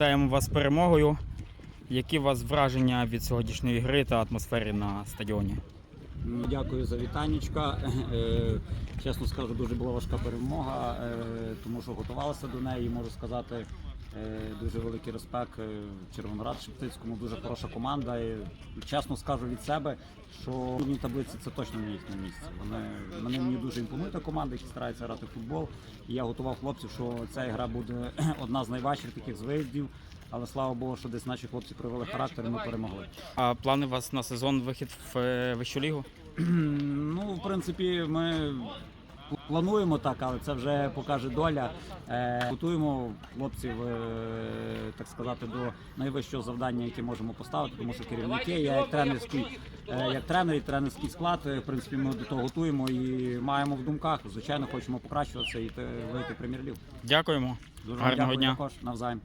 Вітаємо вас перемогою. Які у вас враження від сьогоднішньої гри та атмосфери на стадіоні? Ну, Дякую за вітанечка. Е, Чесно скажу, дуже була важка перемога, е, тому що готувалася до неї. Можу сказати, дуже великий респект е, Червоноград Шептицькому, дуже хороша команда. І чесно скажу від себе, що в таблиці це точно не їхнє місце. Вони мене мені дуже імпонує та команда, які стараються грати в футбол. І я готував хлопців, що ця гра буде одна з найважчих таких з виїздів. Але слава Богу, що десь наші хлопці проявили характер, і ми перемогли. А плани у вас на сезон вихід в е, вищу лігу? Ну, в принципі, ми плануємо так, але це вже покаже доля. Е, Готуємо хлопців, е, так сказати, до найвищого завдання, яке можемо поставити, тому що керівники, я як тренерський, е, як тренер і тренерський склад, в принципі, ми до того готуємо і маємо в думках. Звичайно, хочемо покращуватися і йти- вийти в прем'єр-лігу. Дякуємо. Дуже Гарного дякую дня. також навзаєм.